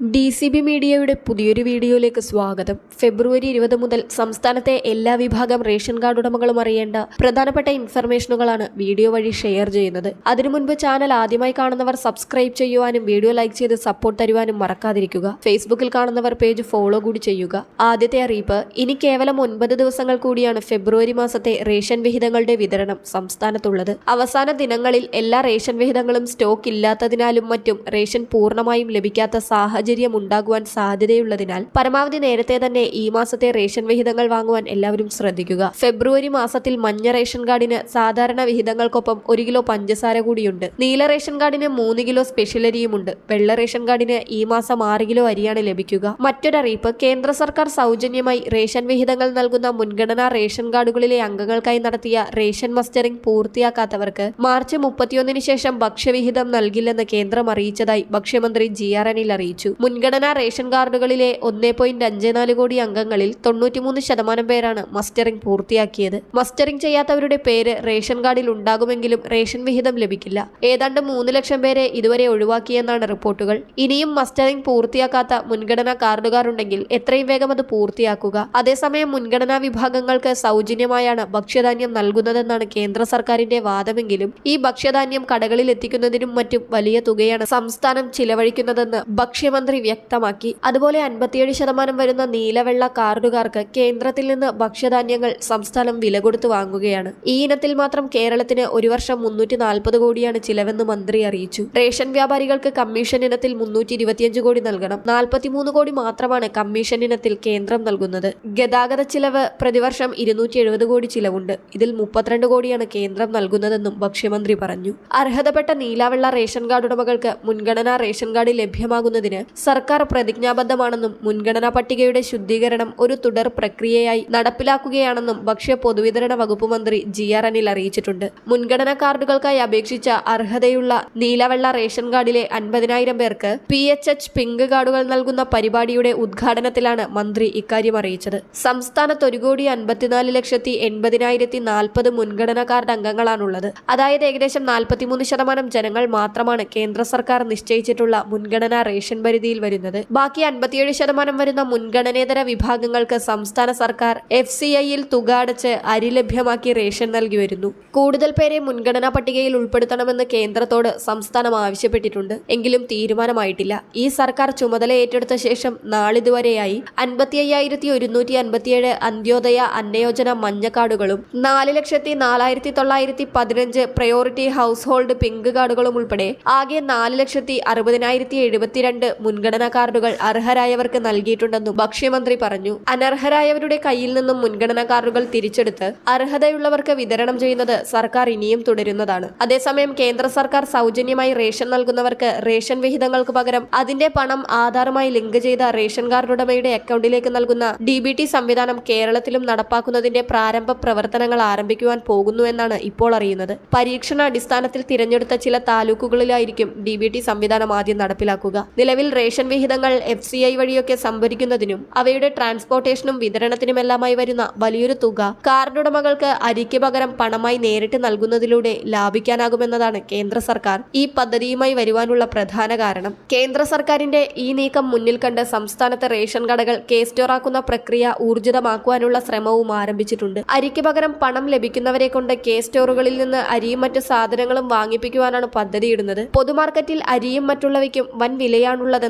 D C B മീഡിയയുടെ പുതിയൊരു വീഡിയോയിലേക്ക് സ്വാഗതം. ഫെബ്രുവരി ഇരുപത് മുതൽ സംസ്ഥാനത്തെ എല്ലാ വിഭാഗം റേഷൻ കാർഡ് ഉടമകളും അറിയേണ്ട പ്രധാനപ്പെട്ട ഇൻഫർമേഷനുകളാണ് വീഡിയോ വഴി ഷെയർ ചെയ്യുന്നത്. അതിനു മുൻപ് ചാനൽ ആദ്യമായി കാണുന്നവർ സബ്സ്ക്രൈബ് ചെയ്യുവാനും വീഡിയോ ലൈക്ക് ചെയ്ത് സപ്പോർട്ട് തരുവാനും മറക്കാതിരിക്കുക. ഫേസ്ബുക്കിൽ കാണുന്നവർ പേജ് ഫോളോ കൂടി ചെയ്യുക. ആദ്യത്തെ അറിയിപ്പ് ഇനി കേവലം ഒൻപത് ദിവസങ്ങൾ കൂടിയാണ് ഫെബ്രുവരി മാസത്തെ റേഷൻ വിഹിതങ്ങളുടെ വിതരണം സംസ്ഥാനത്തുള്ളത്. അവസാന ദിനങ്ങളിൽ എല്ലാ റേഷൻ വിഹിതങ്ങളും സ്റ്റോക്ക് ഇല്ലാത്തതിനാലും മറ്റും റേഷൻ പൂർണമായും ലഭിക്കാത്ത സാഹചര്യം ഉണ്ടാകുവാൻ സാധ്യതയുള്ളതിനാൽ പരമാവധി നേരത്തെ തന്നെ ഈ മാസത്തെ റേഷൻ വിഹിതങ്ങൾ വാങ്ങുവാൻ എല്ലാവരും ശ്രദ്ധിക്കുക. ഫെബ്രുവരി മാസത്തിൽ മഞ്ഞ റേഷൻ കാർഡിന് സാധാരണ വിഹിതങ്ങൾക്കൊപ്പം ഒരു കിലോ പഞ്ചസാര കൂടിയുണ്ട്. നീല റേഷൻ കാർഡിന് മൂന്ന് കിലോ സ്പെഷ്യൽ അരിയുമുണ്ട്. വെള്ള റേഷൻ കാർഡിന് ഈ മാസം ആറ് കിലോ അരിയാണ് ലഭിക്കുക. മറ്റൊരറിയിപ്പ് കേന്ദ്ര സർക്കാർ സൗജന്യമായി റേഷൻ വിഹിതങ്ങൾ നൽകുന്ന മുൻഗണനാ റേഷൻ കാർഡുകളിലെ അംഗങ്ങൾക്കായി നടത്തിയ റേഷൻ മസ്റ്ററിംഗ് പൂർത്തിയാക്കാത്തവർക്ക് മാർച്ച് മുപ്പത്തിയൊന്നിന് ശേഷം ഭക്ഷ്യവിഹിതം നൽകില്ലെന്ന് കേന്ദ്രം അറിയിച്ചതായി ഭക്ഷ്യമന്ത്രി ജി ആർ അനിൽ അറിയിച്ചു. മുൻഗണനാ റേഷൻ കാർഡുകളിലെ ഒന്നേ പോയിന്റ് അഞ്ച് നാല് കോടി അംഗങ്ങളിൽ തൊണ്ണൂറ്റിമൂന്ന് ശതമാനം പേരാണ് മസ്റ്ററിംഗ് പൂർത്തിയാക്കിയത്. മസ്റ്ററിംഗ് ചെയ്യാത്തവരുടെ പേര് റേഷൻ കാർഡിൽ ഉണ്ടാകുമെങ്കിലും റേഷൻ വിഹിതം ലഭിക്കില്ല. ഏതാണ്ട് മൂന്ന് ലക്ഷം പേരെ ഇതുവരെ ഒഴിവാക്കിയെന്നാണ് റിപ്പോർട്ടുകൾ. ഇനിയും മസ്റ്ററിംഗ് പൂർത്തിയാക്കാത്ത മുൻഗണനാ കാർഡുകാരുണ്ടെങ്കിൽ എത്രയും വേഗം അത് പൂർത്തിയാക്കുക. അതേസമയം മുൻഗണനാ വിഭാഗങ്ങൾക്ക് സൗജന്യമായാണ് ഭക്ഷ്യധാന്യം നൽകുന്നതെന്നാണ് കേന്ദ്ര സർക്കാരിന്റെ വാദമെങ്കിലും ഈ ഭക്ഷ്യധാന്യം കടകളിൽ എത്തിക്കുന്നതിനും മറ്റും വലിയ തുകയാണ് സംസ്ഥാനം ചിലവഴിക്കുന്നതെന്ന് ഭക്ഷ്യമന്ത്രി വ്യക്തമാക്കി. അതുപോലെ അൻപത്തിയേഴ് ശതമാനം വരുന്ന നീലവെള്ള കാർഡുകാർക്ക് കേന്ദ്രത്തിൽ നിന്ന് ഭക്ഷ്യധാന്യങ്ങൾ സംസ്ഥാനം വില കൊടുത്ത് വാങ്ങുകയാണ്. ഈ ഇനത്തിൽ മാത്രം കേരളത്തിന് ഒരു വർഷം മുന്നൂറ്റി നാൽപ്പത് കോടിയാണ് ചിലവെന്ന് മന്ത്രി അറിയിച്ചു. റേഷൻ വ്യാപാരികൾക്ക് കമ്മീഷൻ ഇനത്തിൽ മുന്നൂറ്റി ഇരുപത്തിയഞ്ച് കോടി നൽകണം. നാൽപ്പത്തിമൂന്ന് കോടി മാത്രമാണ് കമ്മീഷൻ ഇനത്തിൽ കേന്ദ്രം നൽകുന്നത്. ഗതാഗത ചിലവ് പ്രതിവർഷം ഇരുന്നൂറ്റി എഴുപത് കോടി ചിലവുണ്ട്. ഇതിൽ മുപ്പത്തിരണ്ട് കോടിയാണ് കേന്ദ്രം നൽകുന്നതെന്നും ഭക്ഷ്യമന്ത്രി പറഞ്ഞു. അർഹതപ്പെട്ട നീലാവെള്ള റേഷൻ കാർഡ് ഉടമകൾക്ക് മുൻഗണനാ റേഷൻ കാർഡ് ലഭ്യമാകുന്നതിന് സർക്കാർ പ്രതിജ്ഞാബദ്ധമാണെന്നും മുൻഗണനാ പട്ടികയുടെ ശുദ്ധീകരണം ഒരു തുടർ പ്രക്രിയയായി നടപ്പിലാക്കുകയാണെന്നും ഭക്ഷ്യ പൊതുവിതരണ വകുപ്പ് മന്ത്രി ജി ആർ അനിൽ അറിയിച്ചിട്ടുണ്ട്. മുൻഗണനാ കാർഡുകൾക്കായി അപേക്ഷിച്ച അർഹതയുള്ള നീലവെള്ള റേഷൻ കാർഡിലെ അൻപതിനായിരം പേർക്ക് പി എച്ച് എച്ച് പിങ്ക് കാർഡുകൾ നൽകുന്ന പരിപാടിയുടെ ഉദ്ഘാടനത്തിലാണ് മന്ത്രി ഇക്കാര്യം അറിയിച്ചത്. സംസ്ഥാനത്ത് ഒരു കോടി അൻപത്തിനാല് ലക്ഷത്തി എൺപതിനായിരത്തി നാൽപ്പത് മുൻഗണനാ കാർഡ് അംഗങ്ങളാണുള്ളത്. അതായത് ഏകദേശം നാൽപ്പത്തിമൂന്ന് ശതമാനം ജനങ്ങൾ മാത്രമാണ് കേന്ദ്ര സർക്കാർ നിശ്ചയിച്ചിട്ടുള്ള മുൻഗണനാ റേഷൻ പരിധിയിൽ വരുന്നത്. ബാക്കി അൻപത്തിയേഴ് ശതമാനം വരുന്ന മുൻഗണനേതര വിഭാഗങ്ങൾക്ക് സംസ്ഥാന സർക്കാർ എഫ് സി ഐയിൽ തുക അടച്ച് അരി ലഭ്യമാക്കി റേഷൻ നൽകി വരുന്നു. കൂടുതൽ പേരെ മുൻഗണനാ പട്ടികയിൽ ഉൾപ്പെടുത്തണമെന്ന് കേന്ദ്രത്തോട് സംസ്ഥാനം ആവശ്യപ്പെട്ടിട്ടുണ്ട്. എങ്കിലും തീരുമാനമായിട്ടില്ല. ഈ സർക്കാർ ചുമതല ഏറ്റെടുത്ത ശേഷം നാളിതുവരെയായി അൻപത്തി അയ്യായിരത്തി ഒരുന്നൂറ്റി അൻപത്തിയേഴ് അന്ത്യോദയ അന്നയോജന മഞ്ഞക്കാർഡുകളും നാല് ലക്ഷത്തി നാലായിരത്തി തൊള്ളായിരത്തി പതിനഞ്ച് പ്രയോറിറ്റി ഹൗസ് ഹോൾഡ് പിങ്ക് കാർഡുകളും ഉൾപ്പെടെ ആകെ നാല് ലക്ഷത്തി അറുപതിനായിരത്തി എഴുപത്തിരണ്ട് മുൻഗണനാ കാർഡുകൾ അർഹരായവർക്ക് നൽകിയിട്ടുണ്ടെന്നും ഭക്ഷ്യമന്ത്രി പറഞ്ഞു. അനർഹരായവരുടെ കയ്യിൽ നിന്നും മുൻഗണനാ കാർഡുകൾ തിരിച്ചെടുത്ത് അർഹതയുള്ളവർക്ക് വിതരണം ചെയ്യുന്നത് സർക്കാർ ഇനിയും തുടരുന്നതാണ്. അതേസമയം കേന്ദ്ര സർക്കാർ സൗജന്യമായി റേഷൻ നൽകുന്നവർക്ക് റേഷൻ വിഹിതങ്ങൾക്ക് പകരം അതിന്റെ പണം ആധാറുമായി ലിങ്ക് ചെയ്ത റേഷൻ കാർഡ് ഉടമയുടെ അക്കൗണ്ടിലേക്ക് നൽകുന്ന ഡി ബി ടി സംവിധാനം കേരളത്തിലും നടപ്പാക്കുന്നതിന്റെ പ്രാരംഭ പ്രവർത്തനങ്ങൾ ആരംഭിക്കുവാൻ പോകുന്നുവെന്നാണ് ഇപ്പോൾ അറിയുന്നത്. പരീക്ഷണാടിസ്ഥാനത്തിൽ തിരഞ്ഞെടുത്ത ചില താലൂക്കുകളിലായിരിക്കും ഡി ബി ടി സംവിധാനം ആദ്യം നടപ്പിലാക്കുക. നിലവിൽ റേഷൻ വിഹിതങ്ങൾ എഫ് സി ഐ വഴിയൊക്കെ സംഭരിക്കുന്നതിനും അവയുടെ ട്രാൻസ്പോർട്ടേഷനും വിതരണത്തിനുമെല്ലാമായി വരുന്ന വലിയൊരു തുക കാർഡുടമകൾക്ക് അരിക്ക് പകരം പണമായി നേരിട്ട് നൽകുന്നതിലൂടെ ലാഭിക്കാനാകുമെന്നതാണ് കേന്ദ്ര സർക്കാർ. ഈ പദ്ധതിയുമായി വരുവാനുള്ള പ്രധാന കാരണം. കേന്ദ്ര സർക്കാരിന്റെ ഈ നീക്കം മുന്നിൽ കണ്ട് സംസ്ഥാനത്തെ റേഷൻ കടകൾ കെ സ്റ്റോറാക്കുന്ന പ്രക്രിയ ഊർജിതമാക്കുവാനുള്ള ശ്രമവും ആരംഭിച്ചിട്ടുണ്ട്. അരിക്ക് പകരം പണം ലഭിക്കുന്നവരെ കൊണ്ട് കെ സ്റ്റോറുകളിൽ നിന്ന് അരിയും മറ്റു സാധനങ്ങളും വാങ്ങിപ്പിക്കുവാനാണ് പദ്ധതിയിടുന്നത്. പൊതുമാർക്കറ്റിൽ അരിയും മറ്റുള്ളവയ്ക്കും വൻ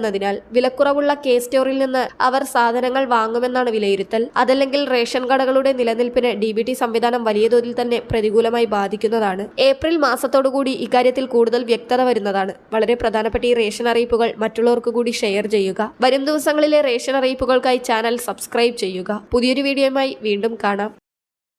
വിലയാണുള്ളതെന്നതിനാൽ വിലക്കുറവുള്ള കെ സ്റ്റോറിൽ നിന്ന് അവർ സാധനങ്ങൾ വാങ്ങുമെന്നാണ് വിലയിരുത്തൽ. അതല്ലെങ്കിൽ റേഷൻ കടകളുടെ നിലനിൽപ്പിന് ഡി ബി ടി സംവിധാനം വലിയ തോതിൽ തന്നെ പ്രതികൂലമായി ബാധിക്കുന്നതാണ്. ഏപ്രിൽ മാസത്തോടുകൂടി ഇക്കാര്യത്തിൽ കൂടുതൽ വ്യക്തത വരുന്നതാണ്. വളരെ പ്രധാനപ്പെട്ട ഈ റേഷൻ അറിയിപ്പുകൾ മറ്റുള്ളവർക്ക് കൂടി ഷെയർ ചെയ്യുക. വരും ദിവസങ്ങളിലെ റേഷൻ അറിയിപ്പുകൾക്കായി ചാനൽ സബ്സ്ക്രൈബ് ചെയ്യുക. പുതിയൊരു വീഡിയോയുമായി വീണ്ടും കാണാം.